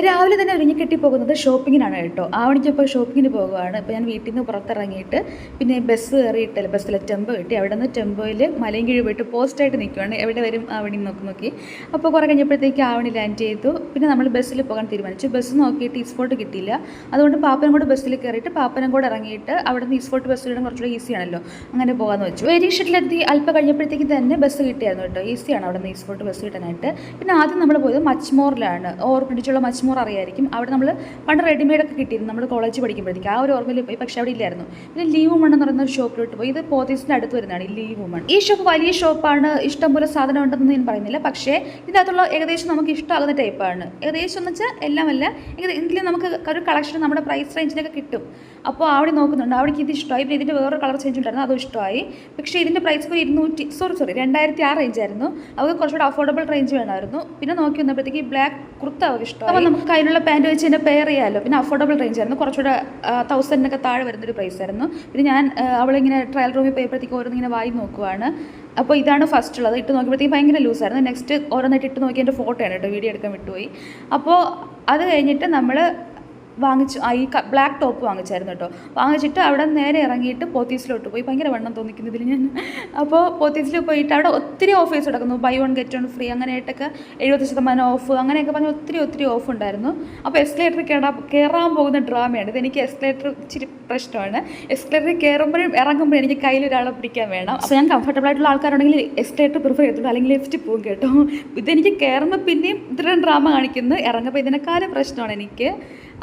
രാവിലെ തന്നെ ഒരുങ്ങി കെട്ടി പോകുന്നത് ഷോപ്പിങ്ങിനാണ് കേട്ടോ. ആവണിക്കപ്പോൾ ഷോപ്പിങ്ങിന് പോകുവാണ്. ഇപ്പോൾ ഞാൻ വീട്ടിൽ നിന്ന് പുറത്തിറങ്ങിയിട്ട് പിന്നെ ബസ് കയറിയിട്ടല്ല ബസ്സിലെ ടെമ്പോ കിട്ടി. അവിടെ നിന്ന് ടെമ്പോയിൽ മലയും കീഴ് പോയിട്ട് പോസ്റ്റായിട്ട് നിൽക്കുവാണ് എവിടെ വരും ആവണി നോക്കി നോക്കി. അപ്പോൾ കുറേ കഴിഞ്ഞപ്പോഴത്തേക്ക് ആവണി ലാൻഡ് ചെയ്തു. പിന്നെ നമ്മൾ ബസ്സിൽ പോകാൻ തീരുമാനിച്ചു. ബസ് നോക്കിയിട്ട് ഈസ്പോട്ട് കിട്ടിയില്ല. അതുകൊണ്ട് പാപ്പനംകോട് ബസ്സിൽ കയറിയിട്ട് പാപ്പനംകോട് ഇറങ്ങിയിട്ട് അവിടെ നിന്ന് ഈസ്പോട്ട് ബസ് ഇടാൻ കുറച്ചുകൂടി ഈസി ആണല്ലോ. അങ്ങനെ പോകാമെന്ന് വെച്ചു. ഷെഡിലെത്തി അല്പം കഴിഞ്ഞപ്പോഴത്തേക്ക് തന്നെ ബസ് കിട്ടിയായിരുന്നു കേട്ടോ. ഈസിയാണ് അവിടെ നിന്ന് ഈസ്പോട്ട് ബസ് കിട്ടാനായിട്ട്. പിന്നെ ആദ്യം നമ്മൾ പോയത് മച്ച്മോറിലാണ് ഓർപ്പിടിച്ചുള്ള മച്ച്മോർ അറിയായിരിക്കും. അവിടെ നമ്മൾ പണ്ട് റെഡിമെയ്ഡൊക്കെ കിട്ടിയിരുന്നു. നമ്മൾ കോളേജ് പഠിക്കുമ്പോഴത്തേക്ക്. ആ ഒരു ഓർമ്മയിൽ പോയി. പക്ഷേ അവിടെ ഇല്ലായിരുന്നു. പിന്നെ ലീവ് വുമൺ എന്ന് പറയുന്ന ഒരു ഷോപ്പിലോട്ട് പോയി. ഇത് പോത്തീസിന്റെ അടുത്ത് വരുന്നതാണ് ഈ ലീവ് വുമൺ ഈ ഷോപ്പ് വലിയ ഷോപ്പാണ്. ഇഷ്ടംപോലെ സാധനം ഉണ്ടെന്ന് ഞാൻ പറയുന്നില്ല. പക്ഷേ ഇതിനകത്തുള്ള ഏകദേശം നമുക്ക് ഇഷ്ടമാകുന്ന ടൈപ്പാണ് ഏകദേശം എന്ന് വെച്ചാൽ എല്ലാമല്ല എങ്കിലും നമുക്ക് ഒരു കളക്ഷൻ നമ്മുടെ പ്രൈസ് റേഞ്ചിലൊക്കെ കിട്ടും. അപ്പോൾ അവിടെ നോക്കുന്നുണ്ട്. അവിടേക്ക് ഇത് ഇഷ്ടമായി. പിന്നെ ഇതിന്റെ വേറൊരു കളർ ചേഞ്ച് ഉണ്ടായിരുന്നു. അതും ഇഷ്ടമായി. പക്ഷേ ഇതിന്റെ പ്രൈസ് ഒരു ഇരുന്നൂറ്റി സോറി സോറി രണ്ടായിരത്തി ആ റേഞ്ച് ആയിരുന്നു. അത് കുറച്ചുകൂടെ അഫോർഡബിൾ റേഞ്ച് വേണമായിരുന്നു. പിന്നെ നോക്കി വന്നപ്പോഴത്തേക്ക് ബ്ലാക്ക് കുർത്ത അവർക്ക് ഇഷ്ടം അപ്പോൾ നമുക്ക് കയ്യിലുള്ള പാന്റ് വെച്ച് തന്നെ പെയർ ചെയ്യാമല്ലോ പിന്നെ അഫോർഡബിൾ റേഞ്ച് ആയിരുന്നു. കുറച്ചുകൂടെ തൗസൻഡിനൊക്കെ താഴെ വരുന്നൊരു പ്രൈസ് ആയിരുന്നു. പിന്നെ ഞാൻ അവളിങ്ങനെ ട്രയൽ റൂമിൽ പോയപ്പോഴത്തേക്ക് ഓരോന്നിങ്ങനെ വായി നോക്കുവാണ്. അപ്പോൾ ഇതാണ് ഫസ്റ്റ് ഉള്ളത്. ഇട്ട് നോക്കിയപ്പോഴത്തേക്ക് ഭയങ്കര ലൂസായിരുന്നു നെക്സ്റ്റ് ഓരോന്നായിട്ട് ഇട്ട് നോക്കി എന്റെ ഫോട്ടോയാണ് കേട്ടോ. വീഡിയോ എടുക്കാൻ വിട്ടുപോയി. അപ്പോൾ അത് കഴിഞ്ഞിട്ട് നമ്മൾ വാങ്ങിച്ചു ആ ഈ ബ്ലാക്ക് ടോപ്പ് വാങ്ങിച്ചായിരുന്നു കേട്ടോ. വാങ്ങിച്ചിട്ട് അവിടെ നേരെ ഇറങ്ങിയിട്ട് പോത്തീസിലോട്ട് പോയി. ഭയങ്കര വെണ്ണം തോന്നിക്കുന്നതിൽ ഞാൻ. അപ്പോൾ പോത്തീസിൽ പോയിട്ട് അവിടെ ഒത്തിരി ഓഫേഴ്സ് നടക്കുന്നു. Buy one get one free അങ്ങനെയായിട്ടൊക്കെ എഴുപത് ശതമാനം ഓഫ് അങ്ങനെയൊക്കെ പറഞ്ഞ് ഒത്തിരി ഒത്തിരി ഓഫ് ഉണ്ടായിരുന്നു. അപ്പോൾ എസ്കലേറ്ററിൽ കയറാൻ കയറാൻ പോകുന്ന ഡ്രാമയാണ്. ഇതെനിക്ക് എസ്കലേറ്റർ ഇച്ചിരി പ്രശ്നമാണ്. എസ്കലേറ്ററിൽ കയറുമ്പോഴും ഇറങ്ങുമ്പോഴും എനിക്ക് കയ്യിൽ ഒരാളെ പിടിക്കാൻ വേണം. അപ്പോൾ ഞാൻ കംഫർട്ടബിൾ ആയിട്ടുള്ള ആൾക്കാരുണ്ടെങ്കിൽ എസ്കലേറ്റർ പ്രിഫർ ചെയ്തിട്ടുണ്ട് അല്ലെങ്കിൽ ലിഫ്റ്റ് പോകും കേട്ടോ. ഇതെനിക്ക് കയറുമ്പോൾ പിന്നെയും ഇത്രയും ഡ്രാമ കാണിക്കുന്നു. ഇറങ്ങുമ്പോൾ ഇതിനേക്കാളും പ്രശ്നമാണ് എനിക്ക്.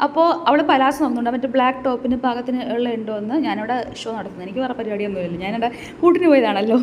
അപ്പോൾ അവൾ പലാസ് നോക്കുന്നുണ്ട് മറ്റേ ബ്ലാക്ക് ടോപ്പിന് പാകത്തിന് ഉള്ള ഉണ്ടോ എന്ന് ഞാനവിടെ ഷോ നടത്തുന്നത്. എനിക്ക് വേറെ പരിപാടിയൊന്നുമില്ല. ഞാനവിടെ കൂട്ടിന് പോയതാണല്ലോ.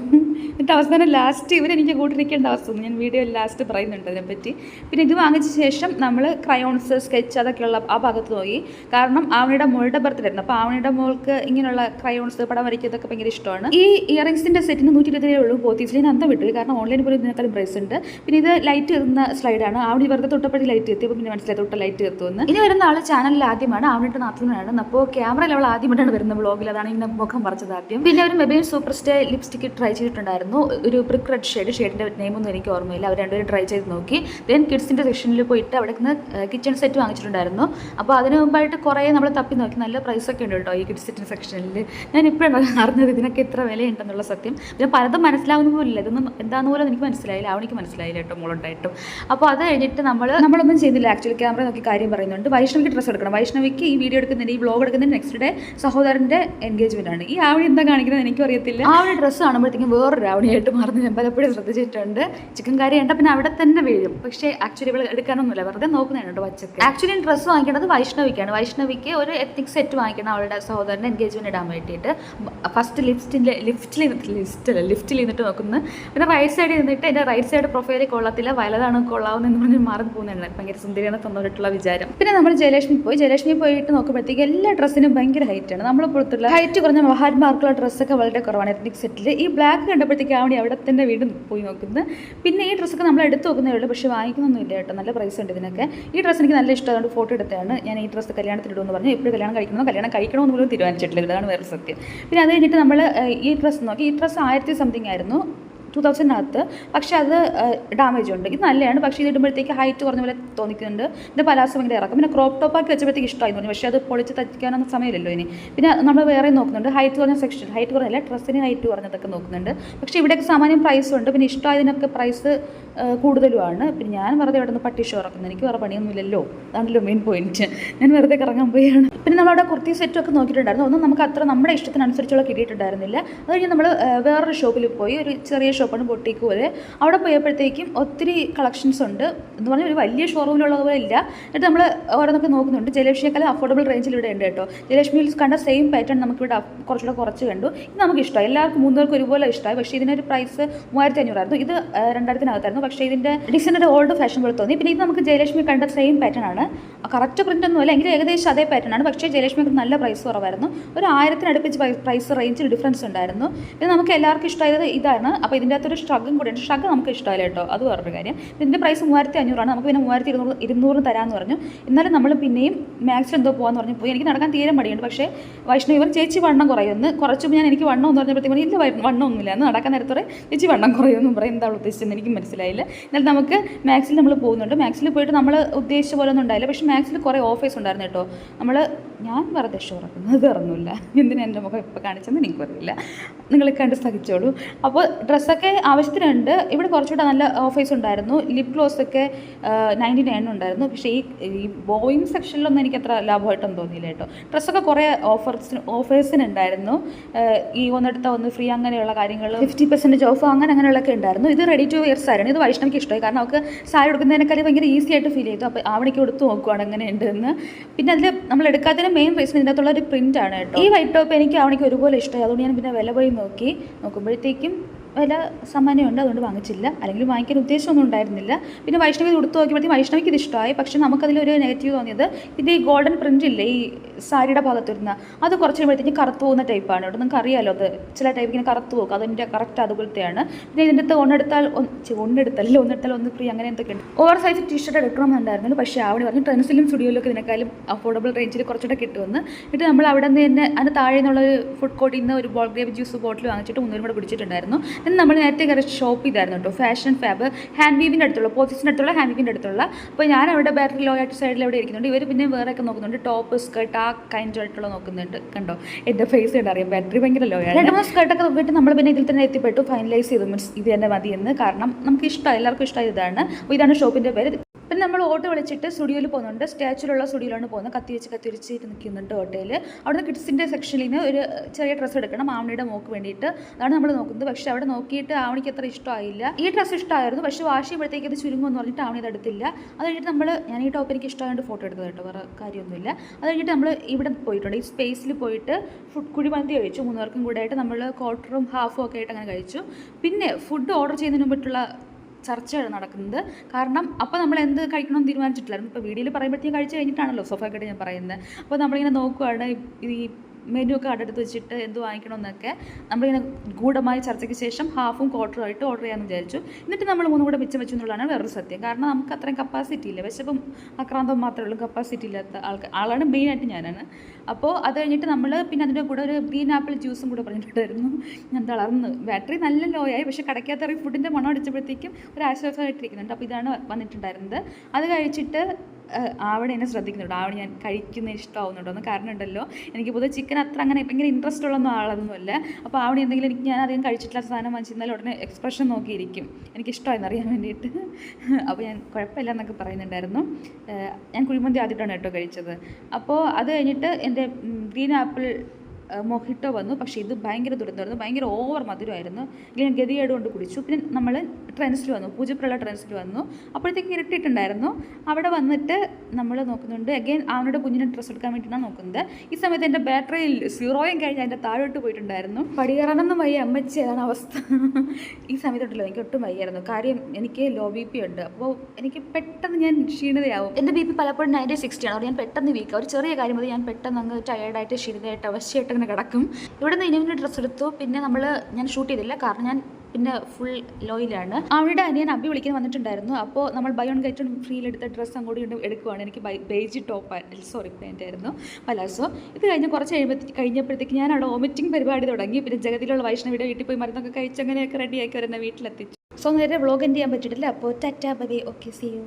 എന്നിട്ട് അവസാനം ലാസ്റ്റ് ഇവരെനിക്ക് കൂട്ടിരിക്കേണ്ട അവസ്ഥ ഞാൻ വീഡിയോ ലാസ്റ്റ് പറയുന്നുണ്ട് അതിനെപ്പറ്റി. പിന്നെ ഇത് വാങ്ങിച്ച ശേഷം നമ്മൾ ക്രയോൺസ് സ്കെച്ച് അതൊക്കെയുള്ള ആ ഭാഗത്ത് പോയി. കാരണം ആവണിയുടെ മോളുടെ ബർത്ത്ഡേ ആയിരുന്നു. അപ്പോൾ ആവണിയുടെ മോൾക്ക് ഇങ്ങനെയുള്ള ക്രയോൺസ് പടം വരയ്ക്കുന്നതൊക്കെ ഭയങ്കര ഇഷ്ടമാണ്. ഈ ഇയറിംഗ്സിന്റെ സെറ്റിന് നൂറ്റി ഇരുപത്തി ഉള്ളൂ. പോത്തീസിൽ ഞാൻ അന്തം വിട്ടു. കാരണം ഓൺലൈൻ പോലും ഇതിനേക്കാളും പ്രൈസ് ഉണ്ട്. പിന്നെ ഇത് ലൈറ്റ് കത്തുന്ന സ്ലൈഡാണ് ആവണി വെറുതെ തൊട്ടപ്പടി ലൈറ്റ് എത്തി. അപ്പോൾ പിന്നെ മനസ്സിലായി തൊട്ട ലൈറ്റ് കത്തുമെന്ന് ഇനി വരുന്ന ആൾ ചാനലിൽ ആദ്യമാണ് ആവണിട്ട് നാത്തുനാണ്. അപ്പോൾ ക്യാമറ ലെവൽ ആദ്യമായിട്ടാണ് വരുന്ന ബ്ലോഗിൽ അതാണ് ഇങ്ങനെ മുഖം പറിച്ചത് ആദ്യം. പിന്നെ ഒരു Maybelline super stay lipstick try ചെയ്തിട്ടുണ്ടായിരുന്നു. ഒരു ബ്രിക് റെഡ് ഷെയ്ഡ് ഷെയ്ഡിന്റെ നെയിമൊന്നും എനിക്ക് ഓർമ്മയില്ല. അവർ രണ്ടുപേരും ട്രൈ ചെയ്ത് നോക്കി. ദെൻ കിഡ്സിന്റെ സെക്ഷനിൽ പോയിട്ട് അവിടെ നിന്ന് കിച്ചൺ സെറ്റ് വാങ്ങിച്ചിട്ടുണ്ടായിരുന്നു. അപ്പോൾ അതിന് മുമ്പായിട്ട് കുറേ നമ്മൾ തപ്പി നോക്കി. നല്ല പ്രൈസൊക്കെ ഉണ്ട് കേട്ടോ ഈ കിഡ്സിന്റെ സെക്ഷനിൽ ഞാൻ ഇപ്പോഴാണ് അറിഞ്ഞത് ഇതിനൊക്കെ എത്ര വിലയുണ്ടെന്നുള്ള സത്യം. പിന്നെ പലതും മനസ്സിലാവുന്ന പോലില്ല ഇതൊന്നും എന്താണെന്ന് പോലും എനിക്ക് മനസ്സിലായില്ല. അവനിക്ക് മനസ്സിലായില്ല കേട്ടോ മോളുണ്ടായിട്ടും. അപ്പോൾ അത് കഴിഞ്ഞിട്ട് നമ്മൾ നമ്മളൊന്നും ചെയ്തില്ല ആക്ച്വലി ക്യാമറ നോക്കി കാര്യം പറയുന്നുണ്ട്. വൈഷ്ണവിക്ക് ഡ്രസ്സ് എടുക്കണം. വൈഷ്ണവിക്ക് ഈ വീഡിയോ എടുക്കുന്നതിന് ഈ വ്ലോഗ് എടുക്കുന്നതിന് നെക്സ്റ്റ് ഡേ സഹോദരന്റെ എൻഗേജ്മെന്റ് ആണ്. ഈ ആവണി എന്താ കാണിക്കുന്നത് എനിക്ക് അറിയത്തില്ല ആ ഒരു ഡ്രസ്സ് കാണുമ്പോഴത്തേക്കും വേറൊരു ആവണിയായിട്ട് മാറുന്നത് ഞാൻ പലപ്പോഴും ശ്രദ്ധിച്ചിട്ടുണ്ട്. ചിക്കൻ കറി കണ്ട പിന്നെ അവിടെ തന്നെ വീഴും. പക്ഷേ ആക്ച്വലി ഇവിടെ എടുക്കാനൊന്നുമില്ല. വെറുതെ നോക്കുന്നതാണ് പച്ചക്ക്. Actually dress വാങ്ങിക്കേണ്ടത് വൈഷ്ണവിക്കാണ്. വൈഷ്ണവിക്ക് ഒരു എത്തിക് സെറ്റ് വാങ്ങിക്കണം അവളുടെ സഹോദരന്റെ എൻഗേജ്മെന്റ് ഇടാൻ വേണ്ടിയിട്ട്. ഫസ്റ്റ് ലിഫ്റ്റിന്റെ ലിഫ്റ്റിൽ ലിഫ്റ്റല്ല ലിഫ്റ്റിൽ നിന്നിട്ട് നോക്കുന്നു. പിന്നെ റൈറ്റ് സൈഡിൽ നിന്നിട്ട് എന്റെ റൈറ്റ് സൈഡ് പ്രൊഫൈലിൽ കൊള്ളത്തില്ല വലതാണ് കൊള്ളാവുന്നതെന്ന് പറഞ്ഞ് മാറി പോകുന്നുണ്ട് ഭയങ്കര സുന്ദരിയാണ് തന്നോട്ടുള്ള വിചാരം. പിന്നെ നമ്മൾ ജയലക്ഷ്മി പോയി ജയലക്ഷ്മി പോയിട്ട് നോക്കുമ്പോഴത്തേക്ക് എല്ലാ ഡ്രസ്സിനും ഭയങ്കര ആണ്. നമ്മൾ പുറത്തുള്ള ഹൈറ്റ് കുറഞ്ഞ മഹാത്മാർക്കുള്ള ഡ്രസ്സൊക്കെ വളരെ കുറവാണ്. എത്നിക് സെറ്റിൽ ഈ ബ്ലാക്ക് കണ്ടപ്പോഴത്തേക്ക് ആവണി അവിടെ തന്നെ വീണ്ടും പോയി നോക്കുന്നത്. പിന്നെ ഈ ഡ്രസ്സൊക്കെ നമ്മൾ എടുത്ത് നോക്കുന്നേ ഉള്ളൂ. പക്ഷേ വാങ്ങിക്കുന്നൊന്നുമില്ല കേട്ടോ. നല്ല പ്രൈസ് ഉണ്ട് ഇതിനൊക്കെ. ഈ ഡ്രസ്സ് എനിക്ക് നല്ല ഇഷ്ടം. അതുകൊണ്ട് ഫോട്ടോ എടുത്തതാണ്. ഞാൻ ഈ ഡ്രസ്സ് കല്യാണത്തിന് ഇടുമെന്ന് പറഞ്ഞു. എപ്പോഴും കല്യാണം കഴിക്കണോ കല്യാണം കഴിക്കണമെന്ന് പോലും തീരുമാനിച്ചിട്ടില്ല. ഇതാണ് വേറെ സത്യം. പിന്നെ അത് കഴിഞ്ഞിട്ട് നമ്മൾ ഈ ഡ്രസ്സ് നോക്കി. ഈ ഡ്രസ്സ് ആയിരത്തി സംതിങ് ആയിരുന്നു. ടു തൗസൻഡിനകത്ത് പക്ഷേ അത് ഡാമേജ് ഉണ്ട് ഇത് നല്ലതാണ് പക്ഷേ ഇത് ഇടുമ്പോഴത്തേക്ക് ഹൈറ്റ് കുറഞ്ഞ പോലെ തോന്നിക്കുന്നുണ്ട്. പിന്നെ പലാസ ഭയങ്കര ഇറക്കും. പിന്നെ ക്രോപ്പ് ടോപ്പാക്കി വെച്ചപ്പോഴത്തേക്ക് ഇഷ്ടമായി തോന്നി പക്ഷേ അത് പൊളിച്ച് തയ്ക്കാനൊന്നും സമയമില്ലല്ലോ ഇനി. പിന്നെ നമ്മൾ വേറെ നോക്കുന്നുണ്ട്. ഹൈറ്റ് കുറഞ്ഞ സെക്ഷൻ ഹൈറ്റ് കുറഞ്ഞല്ല ഡ്രസ്സിന് ഹൈറ്റ് കുറഞ്ഞതൊക്കെ നോക്കുന്നുണ്ട്. പക്ഷേ ഇവിടെയൊക്കെ സാമാന്യം പ്രൈസ് ഉണ്ട്. പിന്നെ ഇഷ്ടമായതിനൊക്കെ പ്രൈസ് കൂടുതലുമാണ്. പിന്നെ ഞാൻ വെറുതെ ഇവിടെ നിന്ന് പട്ടി ഷോ എനിക്ക് വേറെ പണിയൊന്നുമില്ലല്ലോ. അതാണല്ലോ മെയിൻ പോയിന്റ് ഞാൻ വെറുതെ കറങ്ങാൻ പോയാണ് പിന്നെ നമ്മളവിടെ കുർത്തി സെറ്റും ഒക്കെ നോക്കിയിട്ടുണ്ടായിരുന്നു. ഒന്നും നമുക്ക് അത്ര നമ്മുടെ ഇഷ്ടത്തിനനുസരിച്ചുള്ള കിട്ടിയിട്ടുണ്ടായിരുന്നില്ല. അത് കഴിഞ്ഞ് നമ്മൾ വേറൊരു ഷോപ്പിൽ പോയി. ഒരു ചെറിയ ഷോപ്പാണ് ബൊട്ടീക്ക് പോലെ അവിടെ പോയപ്പോഴത്തേക്കും ഒത്തിരി കളക്ഷൻസ് ഉണ്ട്. എന്ന് പറഞ്ഞാൽ ഒരു വലിയ ഷോറൂമിലുള്ളത് പോലെ ഇല്ല. എന്നിട്ട് നമ്മൾ ഓരോന്നൊക്കെ നോക്കുന്നുണ്ട്. ജയലക്ഷ്മിയേക്കാളും അഫോർഡബിൾ റേഞ്ചിൽ ഇവിടെ ഉണ്ട് കേട്ടോ. ജയലക്ഷ്മിയിൽ കണ്ട സെയിം പാറ്റേൺ നമുക്കിവിടെ കുറച്ചുകൂടെ കുറച്ച് കണ്ടു. ഇത് നമുക്ക് ഇഷ്ടമായി. എല്ലാവർക്കും മൂന്നുപേർക്ക് ഒരുപോലെ ഇഷ്ടമായി. പക്ഷേ ഇതിനൊരു പ്രൈസ് മൂവായിരത്തി അഞ്ഞൂറായിരുന്നു ഇത് രണ്ടായിരത്തിനകത്തായിരുന്നു. പക്ഷേ ഇതിന്റെ ഡിസൈൻ ഒരു ഓൾഡ് ഫാഷൻ പോലെ തോന്നി. പിന്നെ ഇത് നമുക്ക് ജയലക്ഷ്മി കണ്ട സെയിം പാറ്റേൺ ആണ്. കറക്റ്റ് പ്രിന്റ് ഒന്നുമില്ല എങ്കിലും ഏകദേശം അതേ പാറ്റേൺ ആണ്. പക്ഷേ ജയലക്ഷ്മിക്ക് നല്ല പ്രൈസ് കുറവായിരുന്നു. ഒരു ആയിരത്തിനടുപ്പിച്ച് പ്രൈസ് റേഞ്ചിൽ ഡിഫറൻസ് ഉണ്ടായിരുന്നു. പിന്നെ നമുക്ക് എല്ലാവർക്കും ഇഷ്ടമായത് ഇതാണ്. അപ്പോൾ ഇതിന്റെ ഇല്ലാത്തൊരു ഷ്രഗും കൂടിയുണ്ട് ഷ്രഗ് നമുക്ക് ഇഷ്ടമല്ല കേട്ടോ. അത് വേറൊരു കാര്യം. ഇതിന്റെ പ്രൈസ് മൂവായിരത്തി അഞ്ഞൂറാണ് നമുക്ക് പിന്നെ മൂവായിരത്തി ഇരുന്നൂറ് ഇരുന്നൂറ് തരാമെന്ന് പറഞ്ഞു. എന്നാലും നമ്മൾ പിന്നെയും മാക്സിമം എന്തോ പോകാമെന്ന് പറഞ്ഞു. പോയി. എനിക്ക് നടക്കാൻ തീരെ മടിയുണ്ട്. പക്ഷേ വൈഷ്ണവ് ഇവൻ ചേച്ചി വണ്ണം കുറയുമെന്ന് കുറച്ചും ഞാൻ എനിക്ക് വണ്ണം എന്ന് പറഞ്ഞപ്പോഴത്തേക്കും ഇല്ല വണ്ണം വണ്ണമൊന്നുമില്ല എന്ന് നടക്കാൻ നേരത്തോടെ ചേച്ചി വണ്ണം കുറയുമെന്ന് പറയും. എന്താ അവൾ ഉദ്ദേശിച്ചതെന്ന് എനിക്ക് മനസ്സിലായില്ല. എന്നാലും നമുക്ക് മാക്സിൽ നമ്മൾ പോകുന്നുണ്ട്. മാക്സിൽ പോയിട്ട് നമ്മൾ ഉദ്ദേശിച്ച പോലെ ഒന്നും ഉണ്ടായില്ല. പക്ഷേ മാക്സിൽ കുറേ ഓഫേഴ്സ് ഉണ്ടായിരുന്നു കേട്ടോ. നമ്മൾ ഞാൻ വെറുതെ ഷോ ഇറക്കുന്നത് ഇറങ്ങില്ല എന്തിനാ എന്റെ മുഖം ഇപ്പോൾ കാണിച്ചെന്ന് എനിക്ക് അറിയില്ല നിങ്ങൾ കണ്ട് സഹിച്ചോളൂ. അപ്പോൾ ഡ്രസ്സൊക്കെ ആവശ്യത്തിനുണ്ട്. ഇവിടെ കുറച്ചുകൂടെ നല്ല ഓഫേഴ്സ് ഉണ്ടായിരുന്നു. ലിപ് ഗ്ലോസ് ഒക്കെ നയന്റി നയൻ ഉണ്ടായിരുന്നു. പക്ഷേ ഈ ഈ സെക്ഷനിലൊന്നും എനിക്ക് അത്ര ലാഭമായിട്ടൊന്നും തോന്നിയില്ല കേട്ടോ. ഡ്രസ്സൊക്കെ കുറേ ഓഫേഴ്സിന് ഓഫേഴ്സിനുണ്ടായിരുന്നു ഈ ഒന്നെടുത്ത ഒന്ന് ഫ്രീ അങ്ങനെയുള്ള കാര്യങ്ങൾ. ഫിഫ്റ്റി പെർസെന്റേജ് ഓഫ് അങ്ങനെ അങ്ങനെയുള്ളൊക്കെ ഉണ്ടായിരുന്നു. ഇത് റെഡി ടു വെയർ സാരിയാണ് ഇത് വൈഷ്ണവിക്ക് ഇഷ്ടമായി. കാരണം അവർക്ക് സാരി എടുക്കുന്നതിനേക്കാൾ ഭയങ്കര ഈസി ആയിട്ട് ഫീൽ ചെയ്തു. അപ്പോൾ അവിടേക്ക് കൊടുത്ത് നോക്കുവാണ് എങ്ങനെയുണ്ട് എന്ന് പിന്നെ അതിൽ നമ്മൾ എടുക്കാത്തതിന് മെയിൻ റീസൺ ഇതിനകത്തുള്ള ഒരു പ്രിന്റ് ആണ് കേട്ടോ. ഈ വൈറ്റ് ടോപ്പ് എനിക്ക് ആവണിക്ക് ഒരുപോലെ ഇഷ്ടമായി. അതുകൊണ്ട് ഞാൻ പിന്നെ വില പോയി നോക്കി. നോക്കുമ്പോഴത്തേക്കും വില സമ്മാനമുണ്ട് അതുകൊണ്ട് വാങ്ങിച്ചില്ല. അല്ലെങ്കിൽ വാങ്ങിക്കാൻ ഉദ്ദേശമൊന്നും ഉണ്ടായിരുന്നില്ല. പിന്നെ വൈഷ്ണവി ഉടുത്ത് നോക്കിയപ്പോഴത്തേക്കും വൈഷ്ണവിക്ക് ഇത് ഇഷ്ടമായി. പക്ഷേ നമുക്കതിലൊരു നെഗറ്റീവ് തോന്നിയത് ഇതിന്റെ ഈ ഗോൾഡൻ പ്രിന്റ് ഇല്ലേ ഈ സാരിയുടെ ഭാഗത്ത് വരുന്ന അത് കുറച്ച് കഴിയുമ്പോഴത്തേക്കും കറുത്ത് പോകുന്ന ടൈപ്പാണ് ഇവിടെ നിങ്ങൾക്ക് അറിയാലോ അത് ചില ടൈപ്പ് ഇങ്ങനെ കറുത്ത് പോകും. അതിന്റെ കറക്റ്റ് അതുപോലത്തെയാണ്. പിന്നെ ഇതിന്റെ അടുത്ത് ഒന്നെടുത്താൽ ഒന്നെടുത്തല്ല ഒന്നെടുത്താൽ ഒന്ന് ഫ്രീ അങ്ങനെ എന്തൊക്കെ ഉണ്ട് ഓവർ സൈസ് ടീഷർട്ട് എടുക്കണമെന്നുണ്ടായിരുന്നു പക്ഷേ അവിടെ പറഞ്ഞു ട്രെൻസിലും സ്റ്റുഡിയോയിലൊക്കെ ഇതിനേക്കാളും അഫോർഡബിൾ റേഞ്ചിൽ കുറച്ചുകൂടെ കിട്ടുമെന്ന് എന്നിട്ട് നമ്മൾ അവിടെ നിന്ന് തന്നെ അതിന് താഴെ നിന്നുള്ള ഫുഡ് കോർട്ടിൽ നിന്ന് ഒരു ബോൾ ഗ്രേവ് ജ്യൂസ് ബോട്ടിൽ വാങ്ങിച്ചിട്ട് മുന്നൂറ് കൂടെ പിടിച്ചിട്ടുണ്ടായിരുന്നു then നമ്മൾ നേരത്തെ കയറി ഷോപ്പ് ചെയ്തായിരുന്നു കേട്ടോ ഫാഷൻ ഫാബ് ഹാൻഡ് വീവിന്റെ അടുത്തുള്ള പോസിസിന്റെ അടുത്തുള്ള ഹാൻഡ് വീവിന്റെ അടുത്തുള്ള. അപ്പോൾ ഞാൻ അവിടെ ബാറ്ററി ലോ ആയിട്ട് സൈഡിൽ അവിടെ ഇരിക്കുന്നുണ്ട്. ഇവർ പിന്നെ വേറെ ഒക്കെ നോക്കുന്നുണ്ട്. ടോപ്പ് സ്കേർട്ട് ആ കൈൻഡ് ആയിട്ടുള്ള നോക്കുന്നുണ്ട്. കണ്ടോ? എന്റെ ഫേസ് കണ്ട്? അറിയാം. ബാറ്ററി ഭയങ്കര ലോ ആണ്. രണ്ട് മൂന്ന് സ്കേർട്ടൊക്കെ നോക്കിയിട്ട് നമ്മൾ പിന്നെ ഇതിൽ തന്നെ എത്തിപ്പെട്ടു. ഫൈനലൈസ് ചെയ്തു. മീൻസ് ഇത് തന്നെ മതി എന്ന്. കാരണം നമുക്ക് ഇഷ്ടമായി. എല്ലാവർക്കും ഇഷ്ടമായ ഇതാണ്. അപ്പോൾ ഇതാണ് ഷോപ്പിന്റെ പേര്. പിന്നെ നമ്മൾ ഓട്ടോ വിളിച്ചിട്ട് സ്റ്റുഡിയോയിൽ പോകുന്നുണ്ട്. സ്റ്റാച്ചുലുള്ള സ്റ്റുഡിയോയിലാണ് പോകുന്നത്. കത്തി വെച്ച് കത്തി വെച്ച് നിൽക്കുന്നുണ്ട് ഓട്ടോയിൽ. അവിടുന്ന് കിഡ്സിന്റെ സെക്ഷനിൽ നിന്ന് ഒരു ചെറിയ ഡ്രസ്സ് എടുക്കണം. ആവണിയുടെ മോക്ക് വേണ്ടിയിട്ട്. അതാണ് നമ്മൾ നോക്കുന്നത്. പക്ഷേ അവിടെ നോക്കിയിട്ട് ആവണിക്ക് അത്ര ഇഷ്ടമായില്ല. ഈ ഡ്രസ്സ് ഇഷ്ടമായിരുന്നു. പക്ഷേ വാഷ് ചെയ്യുമ്പോഴത്തേക്ക് ഇത് ചുരുങ്ങുമെന്ന് പറഞ്ഞിട്ട് ആവണി എടുത്തില്ല. അത് കഴിഞ്ഞിട്ട് നമ്മൾ ഞാൻ ഈ ടോപ്പ് എനിക്ക് ഇഷ്ടമായതുകൊണ്ട് ഫോട്ടോ എടുത്തത് കേട്ടോ. വേറെ കാര്യമൊന്നുമില്ല. അത് കഴിഞ്ഞിട്ട് നമ്മൾ ഇവിടെ പോയിട്ടുണ്ട്. ഈ സ്പേസിൽ പോയിട്ട് ഫുഡ് കുഴിമന്തി കഴിച്ചു. മൂന്നുപേർക്കും കൂടെ ആയിട്ട് നമ്മൾ ക്വാർട്ടറും ഹാഫും ഒക്കെ ആയിട്ട് അങ്ങനെ കഴിച്ചു. പിന്നെ ഫുഡ് ഓർഡർ ചെയ്യുന്നതിന് മുമ്പിട്ടുള്ള ചർച്ചയാണ് നടക്കുന്നത്. കാരണം അപ്പോൾ നമ്മൾ എന്ത് കഴിക്കണമെന്ന് തീരുമാനിച്ചിട്ടില്ലായിരുന്നു. ഇപ്പോൾ വീഡിയോയിൽ പറയുമ്പോഴത്തേക്കും കഴിച്ച് കഴിഞ്ഞിട്ടാണല്ലോ സോഫാക്കായിട്ട് ഞാൻ പറയുന്നത്. അപ്പോൾ നമ്മളിങ്ങനെ നോക്കുകയാണ് ഈ മെനു ഒക്കെ അടുത്ത് വെച്ചിട്ട് എന്ത് വാങ്ങിക്കണമെന്നൊക്കെ നമ്മളിങ്ങനെ ഗൂഢമായ ചർച്ചയ്ക്ക് ശേഷം ഹാഫും ക്വാർട്ടറും ആയിട്ട് ഓർഡർ ചെയ്യാമെന്ന് വിചാരിച്ചു. എന്നിട്ട് നമ്മൾ മൂന്നും കൂടെ മിച്ചം വെച്ചു എന്നുള്ളതാണ് വേറൊരു സത്യം. കാരണം നമുക്ക് അത്രയും കപ്പാസിറ്റി ഇല്ല. വിശപ്പും അക്രാന്തം മാത്രമേ ഉള്ളൂ. കപ്പാസിറ്റി ഇല്ലാത്ത ആൾക്ക് ആളാണ് മെയിനായിട്ട് ഞാനാണ്. അപ്പോൾ അത് കഴിഞ്ഞിട്ട് നമ്മൾ പിന്നെ അതിന്റെ കൂടെ ഒരു ഗ്രീൻ ആപ്പിൾ ജ്യൂസും കൂടെ പറഞ്ഞിട്ടുണ്ടായിരുന്നു. ഞാൻ തളർന്ന്. ബാറ്ററി നല്ല ലോ ആയി. പക്ഷേ കടയ്ക്കകത്ത് ഫുഡിന്റെ മണം അടിച്ചപ്പോഴത്തേക്കും ഒരു ആശ്വാസമായിട്ടിരിക്കുന്നുണ്ട്. അപ്പോൾ ഇതാണ് വന്നിട്ടുണ്ടായിരുന്നത്. അത് കഴിച്ചിട്ട് ആവണി എന്നെ ശ്രദ്ധിക്കുന്നുണ്ട്. ആവണ ഞാൻ കഴിക്കുന്ന ഇഷ്ടമാവുന്നുണ്ടോ എന്ന് കാരണം ഉണ്ടല്ലോ എനിക്ക് പൊതുവെ ചിക്കൻ അത്ര അങ്ങനെ ഭയങ്കര ഇൻട്രസ്റ്റ് ഉള്ളൊന്നും ആളതൊന്നുമല്ല അപ്പോൾ ആവണി എന്തെങ്കിലും എനിക്ക് ഞാൻ അധികം കഴിച്ചിട്ടില്ലാത്ത സാധനം വാങ്ങിച്ചിരുന്നാൽ ഉടനെ എക്സ്പ്രഷൻ നോക്കിയിരിക്കും. എനിക്ക് ഇഷ്ടമായെന്ന് അറിയാൻ വേണ്ടിയിട്ട്. അപ്പോൾ ഞാൻ കുഴപ്പമില്ല എന്നൊക്കെ പറയുന്നുണ്ടായിരുന്നു. ഞാൻ കുഴിമന്തി ആദ്യമായിട്ടാണ് കേട്ടോ കഴിച്ചത്. അപ്പോൾ അത് കഴിഞ്ഞിട്ട് എന്റെ ഗ്രീൻ ആപ്പിൾ മൊഹിട്ടോ വന്നു. പക്ഷേ ഇത് ഭയങ്കര ദുരന്തമായിരുന്നു. ഭയങ്കര ഓവർ മധുരമായിരുന്നു. ഇങ്ങനെ ഞാൻ ഗതികേട് കൊണ്ട് കുടിച്ചു. പിന്നെ നമ്മൾ ട്രെൻസിൽ വന്നു. പൂജപ്പുള്ള ട്രെൻസിൽ വന്നു. അപ്പോഴത്തേക്ക് ഇരട്ടിയിട്ടുണ്ടായിരുന്നു അവിടെ വന്നിട്ട് നമ്മൾ നോക്കുന്നുണ്ട്. അഗെയിൻ അവനുടെ കുഞ്ഞിനെ ഡ്രസ്സ് എടുക്കാൻ വേണ്ടിയിട്ടാണ് നോക്കുന്നത്. ഈ സമയത്ത് എന്റെ ബാറ്ററിയിൽ സീറോയും കഴിഞ്ഞ് അതിന്റെ താഴോട്ട് പോയിട്ടുണ്ടായിരുന്നു. പടി കയറാനൊന്നും വയ്യ അമ്മച്ചി അതാണ് അവസ്ഥ. ഈ സമയത്തുണ്ടല്ലോ എനിക്ക് ഒട്ടും വയ്യായിരുന്നു. കാര്യം എനിക്ക് ലോ ബി പി ഉണ്ട്. അപ്പോൾ എനിക്ക് പെട്ടെന്ന് ഞാൻ ക്ഷീണിതയാവും. എന്റെ ബി പി പലപ്പോഴും നയന്റി സിക്സ്റ്റി ആണ്. അതുകൊണ്ട് ഞാൻ പെട്ടെന്ന് വീക്ക് ഒരു ചെറിയ കാര്യം മതി. ഞാൻ പെട്ടെന്ന് അങ്ങ് ടയേർഡായിട്ട് ക്ഷീണിതയായിട്ട് അവശ്യമായിട്ട് അങ്ങനെ കിടക്കും. ഇവിടെ നിന്ന് ഇനിമിന്റെ ഡ്രസ്സ് എടുത്തു. പിന്നെ നമ്മൾ ഞാൻ ഷൂട്ട് ചെയ്തില്ല. കാരണം ഞാൻ പിന്നെ ഫുൾ ലോയിലാണ് അവളുടെ അനിയൻ അബി വിളിക്കാൻ വന്നിട്ടുണ്ടായിരുന്നു. അപ്പോൾ നമ്മൾ ബൈ ഓൺ ഗെറ്റ് ഫ്രീയിൽ എടുത്ത ഡ്രസ്സ് അങ്ങോട്ട് കൊണ്ട് എടുക്കുവാണ്. എനിക്ക് beige beige top sorry pant ആയിരുന്നു. പലാസോ ഇത് കഴിഞ്ഞ് കുറച്ച് കഴിയുമ്പോൾ കഴിഞ്ഞപ്പോഴത്തേക്ക് ഞാൻ അവിടെ വോമിറ്റിംഗ് പരിപാടി തുടങ്ങി. പിന്നെ ജഗതിയിലുള്ള വൈഷ്ണവിയുടെ വീട്ടിൽ പോയി മരുന്നൊക്കെ കഴിച്ച് അങ്ങനെയൊക്കെ റെഡിയാക്കി വരുന്ന വീട്ടിലെത്തിച്ചു. സോ നേരെ വ്ളോഗ് എന്റെ ചെയ്യാൻ പറ്റിയിട്ടില്ല. അപ്പോൾ tata bye okay see you